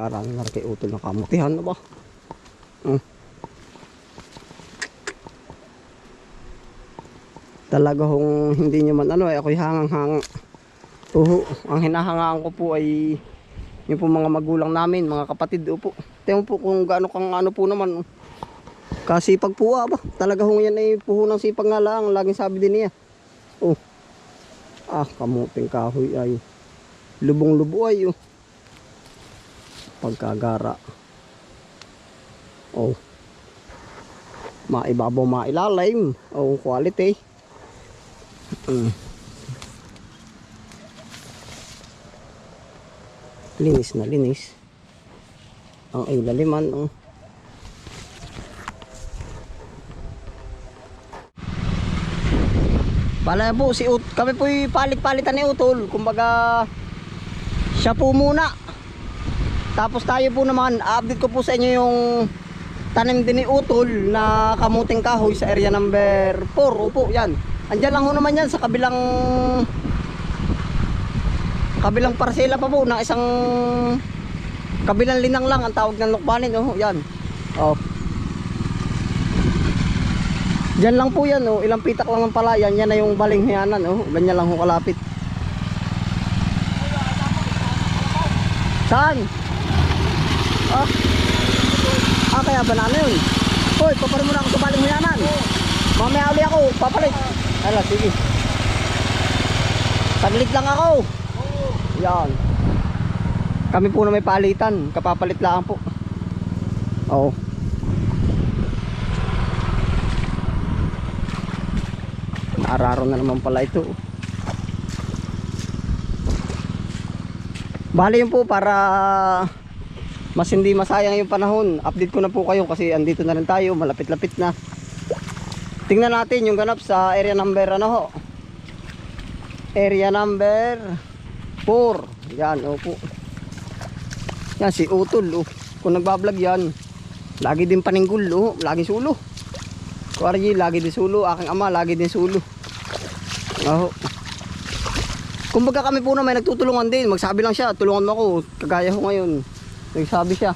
Arang na kay utol na kamutihan na ba? Hmm. Talaga hong hindi nyo man ano eh, ako'y hangang-hanga. Oo, ang hinahangaan ko po ay yung po mga magulang namin, mga kapatid po. Tingnan po kung gaano kang ano po naman. Kasipag po ah, ba? Talaga hong yan ay puho ng sipag nga lang. Laging sabi din niya. Oh. Ah, kamuting kahoy ay. Lubong-lubo ay oh. Pagkagara. Oh. Maibabaw, mailalim. Oh, quality. Mm. Linis na linis. Ang ilaliman. Oh. Pala po si Ut kami po palit-palitan ni Utol. Kumbaga siya po muna. Tapos tayo po naman, update ko po sa inyo yung tanim din ni Utol na kamuting kahoy sa area number 4. Upo, yan. Andiyan lang ho naman yan sa kabilang kabilang parsela pa po ng isang kabilang linang lang ang tawag ng lukbanin. Oh, yan. Oh. Diyan lang po yan, oh. ilang pitak lang ng palayan, yan na yung baling hiyanan, oh. ganyan lang ho kalapit. Saan? Ah, ah kaya ba na yun? Hoy, paparin mo na ako sa baling hiyanan. Mamaya uli ako, papalit. Ala, sige. Saglit lang ako. Yan. Kami po na may palitan, kapapalit lang po. Oo. Naararo na naman pala ito. Bali yun po para mas hindi masayang yung panahon. Update ko na po kayo kasi andito na rin tayo, malapit-lapit na. Tingnan natin yung ganap sa area number ano ho. Area number 4. Yan, opo. Yan si Utol oh. Kung nagbablog yan, lagi din paninggul oh, lagi sulo. Kuwarji, lagi din sulo. Aking ama, lagi din sulo. Oo. Kumbaga kami po na may nagtutulungan din. Magsabi lang siya, tulungan mo ako. Kagaya ko ngayon. Nagsabi siya.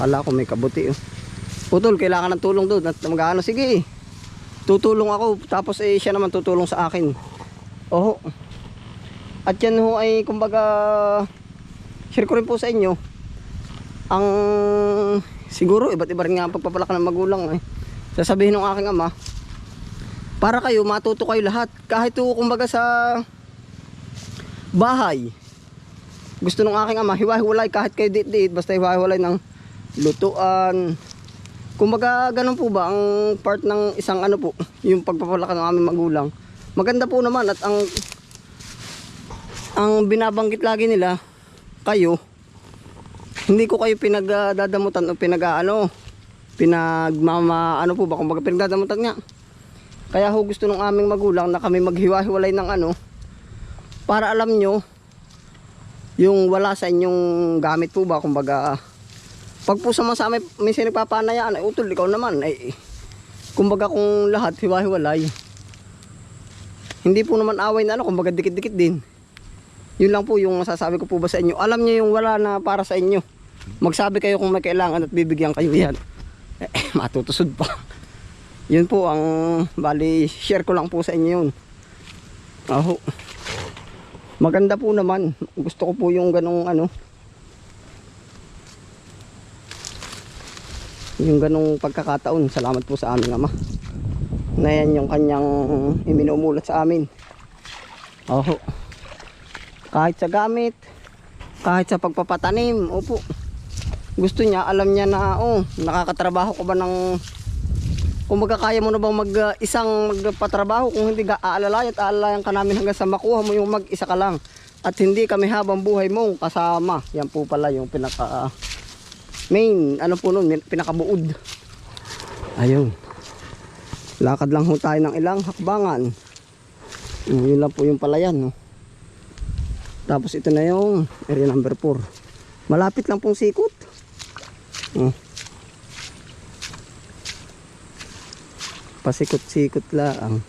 Kala ko may kabuti. Oh. Putol, kailangan ng tulong doon. At mag-ano, sige. Tutulong ako. Tapos eh, siya naman tutulong sa akin. Oo. At yan ho ay kumbaga share ko rin po sa inyo. Ang siguro iba't iba rin nga ang pagpapalaki ng magulang eh. Sasabihin ng aking ama, para kayo matuto kayo lahat kahit po kumbaga sa bahay gusto ng aking ama hiwa-hiwalay kahit kayo dit-dit basta hiwa-hiwalay ng lutuan. Kumbaga ganun po ba ang part ng isang ano po yung pagpapalaki ng aming magulang? Maganda po naman at ang ang binabanggit lagi nila kayo hindi ko kayo pinagdadamutan o pinag-ano pinagmama ano po ba? Kumbaga pinagdadamutan nga. Kaya ho gusto ng aming magulang na kami maghiwa-hiwalay ng ano para alam nyo yung wala sa inyong gamit po ba kumbaga pag po sama-sama minsan nagpapanayaan ay utol ikaw naman ay kumbaga kung lahat hiwa-hiwalay. Hindi po naman away na ano kumbaga dikit-dikit din. Yun lang po yung masasabi ko po ba sa inyo. Alam nyo yung wala na para sa inyo. Magsabi kayo kung may kailangan at bibigyan kayo yan. Eh, matutusod pa. Yun po ang bali share ko lang po sa inyo yun. Aho maganda po naman. Gusto ko po yung ganong ano. Yung ganong pagkakataon. Salamat po sa aming ama. Na yan yung kanyang iminumulat sa amin. Oho. Kahit sa gamit kahit sa pagpapatanim opo. Gusto niya alam niya na oh nakakatrabaho ko ba ng kung kaya mo na bang mag uh, isang magpatrabaho kung hindi ka aalalay at aalalayan ka namin hanggang sa makuha mo yung mag-isa ka lang at hindi kami habang buhay mo kasama. Yan po pala yung pinaka uh, main ano po nun pinakabuod. Ayun. Lakad lang ho tayo ng ilang hakbangan. Mm, yun lang po yung palayan no? tapos ito na yung area number 4 malapit lang pong sikot oh. Pasikot-sikot lang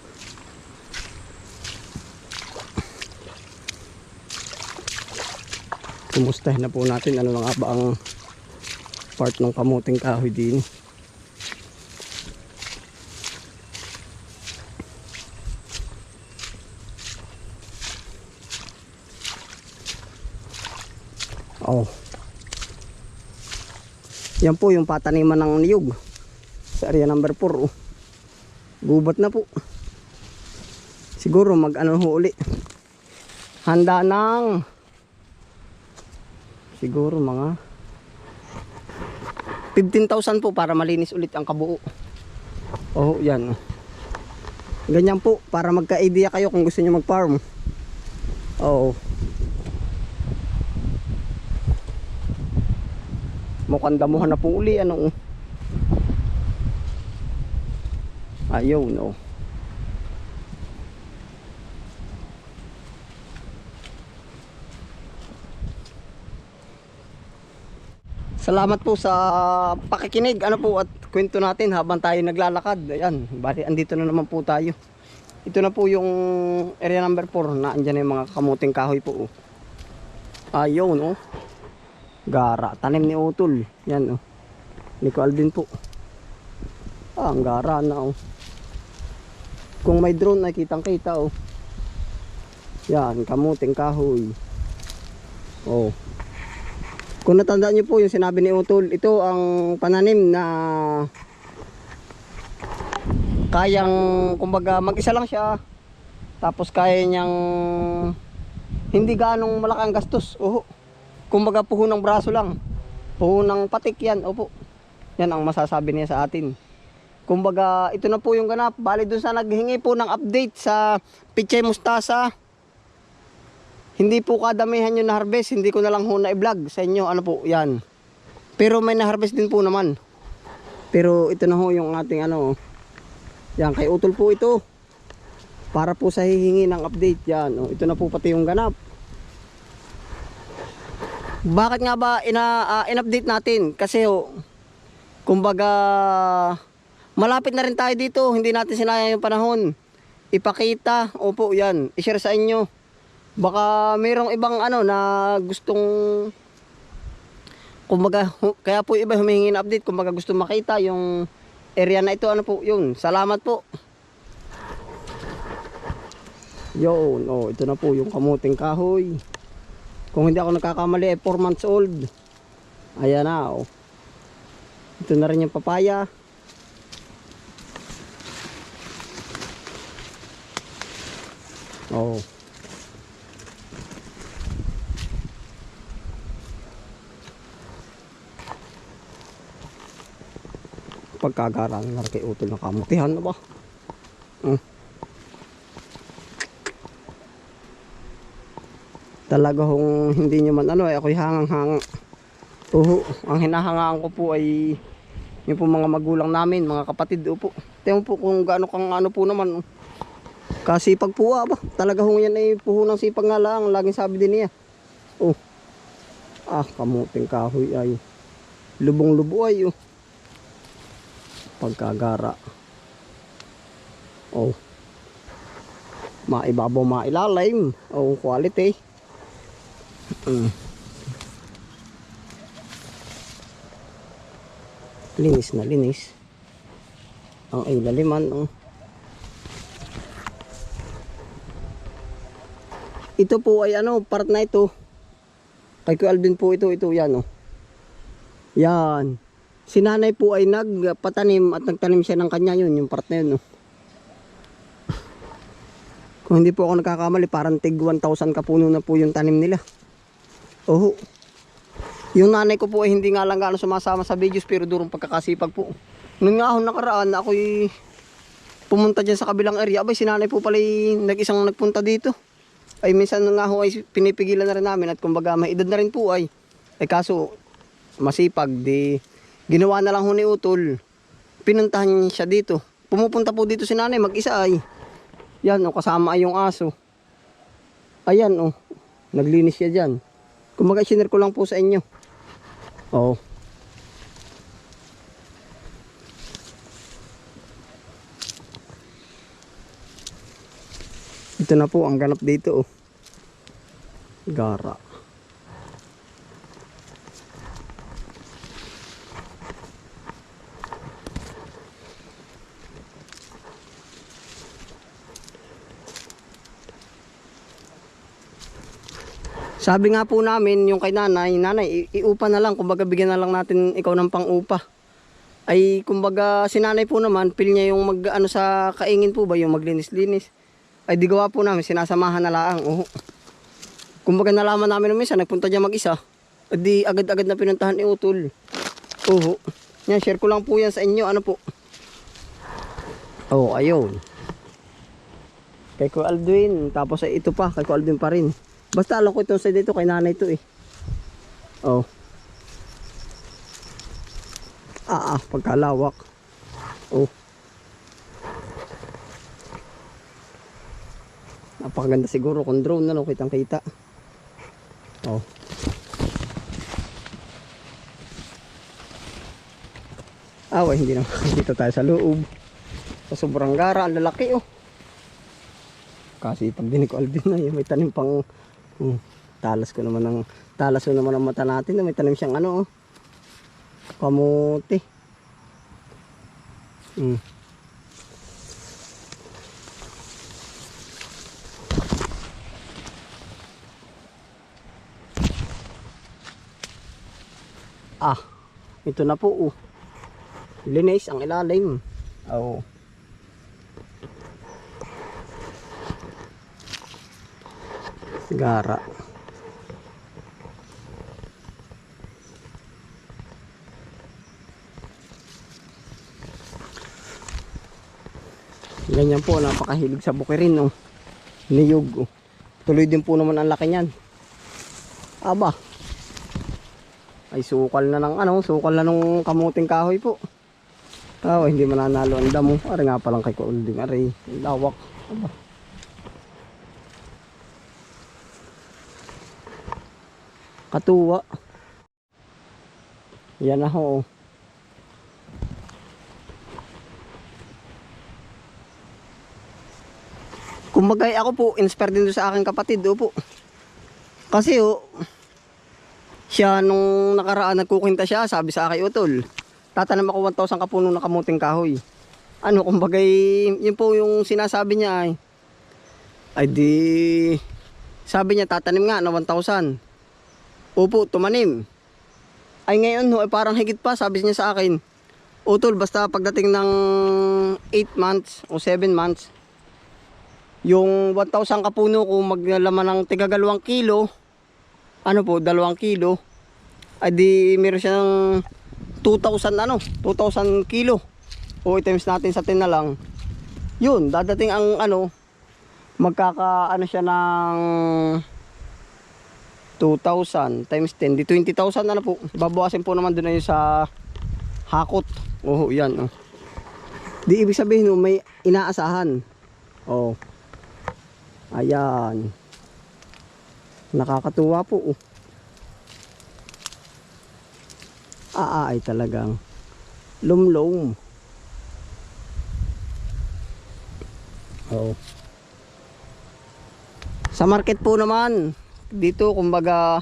Kumustahin na po natin ano nga ba ang part ng kamuting kahoy din. Oh. Yan po yung pataniman ng niyog. Sa area number 4. Oh. Gubat na po. Siguro mag ano ho uli. Handa ng siguro mga 15,000 po para malinis ulit ang kabuo. Oh, yan. Ganyan po para magka-idea kayo kung gusto niyo mag-farm. Oo. Mukhang damuhan na po uli ano. Ayaw no. Salamat po sa pakikinig ano po at kwento natin habang tayo naglalakad. Ayan, bali andito na naman po tayo. Ito na po yung area number 4 na andyan na yung mga kamuting kahoy po. Oh. No. Gara, tanim ni Utol. Yan oh. Ni Alvin po. Ah, ang gara na oh. Kung may drone ay kitang kita oh. Yan, kamuting kahoy. Oh. Kung natandaan niyo po yung sinabi ni Utol, ito ang pananim na kayang kumbaga mag-isa lang siya tapos kaya niyang hindi ganong malaki ang gastos. Oho. Kumbaga puho ng braso lang. Puho ng patik yan. Opo. Yan ang masasabi niya sa atin. Kumbaga ito na po yung ganap. Bali dun sa naghingi po ng update sa Pichay Mustasa. Hindi po kadamihan yung na-harvest, hindi ko na lang ho na-vlog sa inyo. Ano po, yan. Pero may na-harvest din po naman. Pero ito na ho yung ating ano. Yan, kay Utol po ito. Para po sa hihingi ng update yan. Oh, ito na po pati yung ganap. Bakit nga ba ina, ah, in-update natin? Kasi ho, kumbaga, malapit na rin tayo dito. Hindi natin sinayang yung panahon. Ipakita, opo yan, i-share sa inyo. Baka mayroong ibang ano na gustong kumbaga kaya po iba humihingi ng update kumbaga gusto makita yung area na ito ano po yun. Salamat po. Yun, oh, ito na po yung kamuting kahoy. Kung hindi ako nagkakamali, 4 months old. Ayan na, oh. Ito na rin yung papaya. Oh. pagkagaran na kay utol na kamutihan na ba mm. talaga hong hindi nyo man ano eh ako'y hangang hanga uho ang hinahangaan ko po ay yung po mga magulang namin mga kapatid upo tingnan po kung gaano kang ano po naman kasi pag po ah, ba talaga hong yan ay puho sipag nga lang laging sabi din niya oh ah kamuting kahoy ay lubong lubo ay oh pagkagara. Oh. Maibabaw, mailalim. Oh, quality. Mm. Linis na linis. Ang ilaliman. Oh. Ito po ay ano, part na ito. Kay Kuya Alvin po ito, ito yan oh. Yan. Si nanay po ay nagpatanim at nagtanim siya ng kanya yun, yung part na yun. No? Kung hindi po ako nagkakamali, parang tig 1,000 kapuno na po yung tanim nila. Oho. Yung nanay ko po ay hindi nga lang gaano sumasama sa videos pero durong pagkakasipag po. Nung nga ako nakaraan, ako'y pumunta dyan sa kabilang area. Abay, si nanay po pala nag-isang nagpunta dito. Ay minsan nga ako ay pinipigilan na rin namin at kumbaga may edad na rin po ay. Ay kaso masipag di Ginawa na lang ho ni Utol. Pinuntahan siya dito. Pumupunta po dito si nanay mag-isa ay. Yan o, kasama ay yung aso. Ayan o, naglinis siya dyan. Kumbaga, sinare ko lang po sa inyo. Oo. Ito na po ang ganap dito oh. Gara. Sabi nga po namin yung kay nanay, nanay iupa na lang, kumbaga bigyan na lang natin ikaw ng pang-upa. Ay kumbaga si nanay po naman, pil niya yung mag ano sa kaingin po ba yung maglinis-linis. Ay, di gawa po namin, sinasamahan na lang. Oh. Kumbaga, nalaman namin nung minsan, nagpunta niya mag-isa. Di agad-agad na pinuntahan ni Utol. Oo. Yan, share ko lang po yan sa inyo. Ano po? Oh, ayun. Kay Kuya Aldwin. Tapos ay ito pa, kay Kuya Aldwin pa rin. Basta alam ko itong side dito, kay nanay to eh. Oh. Ah, ah, pagkalawak. Oh. Napakaganda siguro kung drone na no, kitang kita. Oh. Ah, wala, hindi naman. Dito tayo sa loob. Sa sobrang gara, ang lalaki oh. Kasi pag dinig ko Alvin na, may tanim pang hmm, talas ko naman ng talas ko naman ang mata natin, may tanim siyang ano oh. Kamuti. Hmm. Ah, ito na po oh. Linis ang ilalim. Oh. Gara. Ganyan po, napakahilig sa bukirin, no. Niyog, oh. Tuloy din po naman ang laki niyan. Aba. Ay, sukal na ng ano, sukal na nung kamuting kahoy po. Oh, hindi mananalo ang damo. Ari nga palang kay Kuulding. Ari, lawak. Aba. Katuwa. Yan na ho. Kumbaga ako po, inspired din sa aking kapatid. Opo. Kasi oh, siya nung nakaraan nagkukinta siya, sabi sa akin, Utol, tatanam ako 1,000 kapuno na kamuting kahoy. Ano, kumbaga yun po yung sinasabi niya ay, ay di, sabi niya tatanim nga na 1,000. Opo, tumanim. Ay ngayon ho, ay parang higit pa, sabi niya sa akin. Utol, basta pagdating ng 8 months o 7 months, yung 1,000 kapuno ko maglalaman ng tiga 2 kilo, ano po, 2 kilo, ay di meron siyang 2,000 ano, 2,000 kilo. O i-times natin sa 10 na lang. Yun, dadating ang ano, magkaka ano siya ng 2,000 times 10, di 20,000 na na po. Babawasin po naman doon na sa hakot. Oh, yan. Oh. Di ibig sabihin, oh, may inaasahan. Oh. Ayan. Nakakatuwa po. Oh. Ah, ah, ay talagang lumlom. Oh. Sa market po naman, dito kumbaga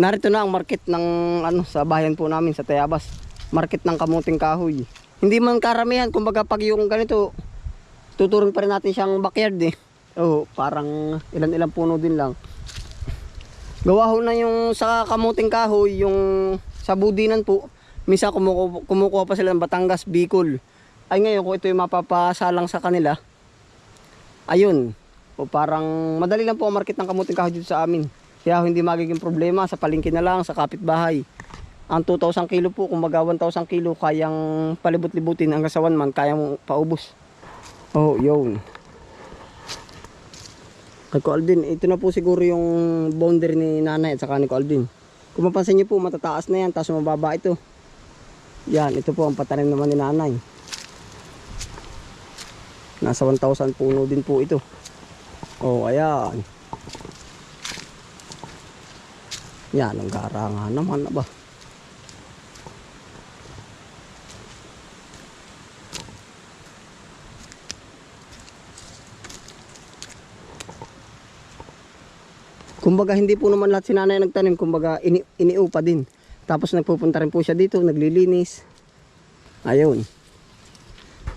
narito na ang market ng ano sa bayan po namin sa Tayabas. Market ng kamuting kahoy. Hindi man karamihan kumbaga pag yung ganito tuturing pa rin natin siyang backyard eh. Oh, parang ilan-ilang puno din lang. Gawa ho na yung sa kamuting kahoy, yung sa budinan po. Minsan kumukuha, kumukuha pa sila ng Batangas, Bicol. Ay ngayon kung ito yung mapapasalang sa kanila, ayun, o parang madali lang po ang market ng kamuting kahoy dito sa amin. Kaya hindi magiging problema sa palengke na lang, sa kapitbahay. Ang 2,000 kilo po, kung maga 1,000 kilo, kayang palibot-libutin hanggang sa 1 man, kayang paubos. Oh, yun. Kay ko Aldin, ito na po siguro yung boundary ni nanay at saka ni ko Aldin. Kung mapansin niyo po, matataas na yan, tapos mababa ito. Yan, ito po ang patanim naman ni nanay. Nasa 1,000 puno din po ito. Oh, ayan. Yan, ang gara nga naman ba. Kumbaga hindi po naman lahat si nanay nagtanim, kumbaga ini iniupa din. Tapos nagpupunta rin po siya dito, naglilinis. Ayun.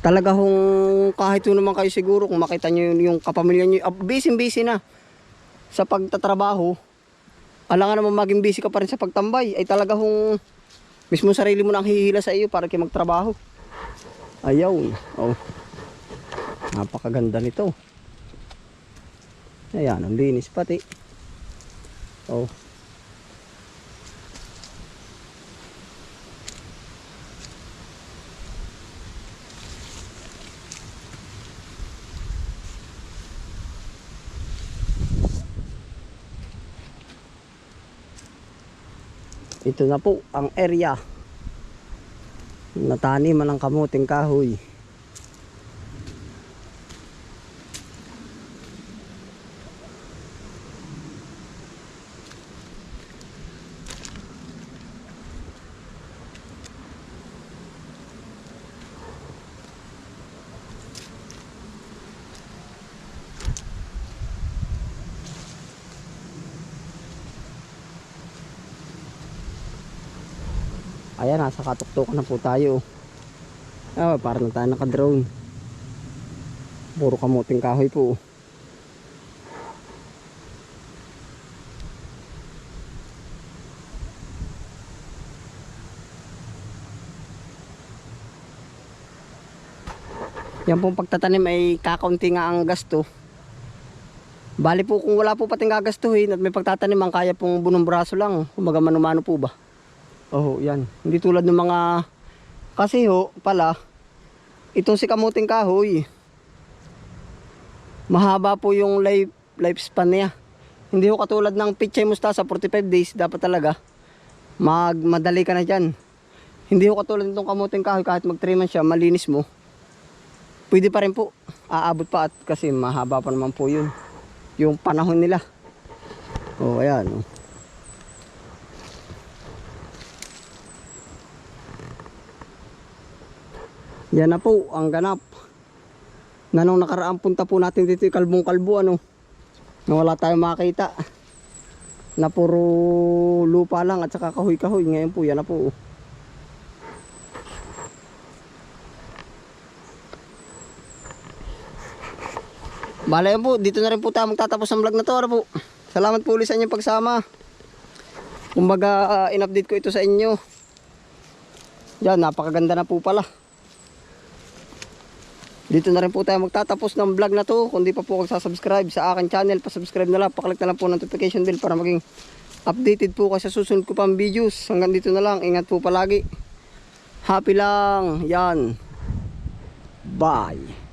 Talaga hong kahit naman kayo siguro kung makita nyo yung, yung kapamilya nyo, uh, busy busy na sa pagtatrabaho. alangan naman maging busy ka pa rin sa pagtambay. Ay talaga hong mismo sarili mo nang hihila sa iyo para kayo magtrabaho. Ayaw. Oh. Napakaganda nito. Ayan, ang linis pati. Oh. Ito na po ang area. Nataniman ng kamuting kahoy. Ayan, nasa katuktukan na po tayo. Ah, parang na tayo naka-drone. Puro kamuting kahoy po. Yan pong pagtatanim ay kakaunti nga ang gasto. Bali po kung wala po pating gagastuhin at may pagtatanim ang kaya pong bunong braso lang. Kumaga mano-mano po ba? Oh, yan. Hindi tulad ng mga kasi ho pala itong si kamuting kahoy. Mahaba po yung life lifespan niya. Hindi ho katulad ng pichay mustasa 45 days dapat talaga mag madali ka na diyan. Hindi ho katulad nitong kamuting kahoy kahit mag 3 months siya malinis mo. Pwede pa rin po. Aabot pa at kasi mahaba pa naman po yun. Yung panahon nila. Oh, ayan. Oh. Yan na po ang ganap. Na nung nakaraang punta po natin dito yung kalbong kalbo ano. Na wala tayong makita. Na puro lupa lang at saka kahoy kahoy. Ngayon po yan na po. Bala yan po, dito na rin po tayo magtatapos ng vlog na to. Ano po. Salamat po ulit sa inyong pagsama. Kumbaga, ah, in-update ko ito sa inyo. Yan, napakaganda na po pala. Dito na rin po tayo magtatapos ng vlog na to. Kung di pa po kayo subscribe sa akin channel, pa-subscribe na lang. Paklik na lang po ng notification bell para maging updated po kayo sa susunod ko pang videos. Hanggang dito na lang. Ingat po palagi. Happy lang. Yan. Bye.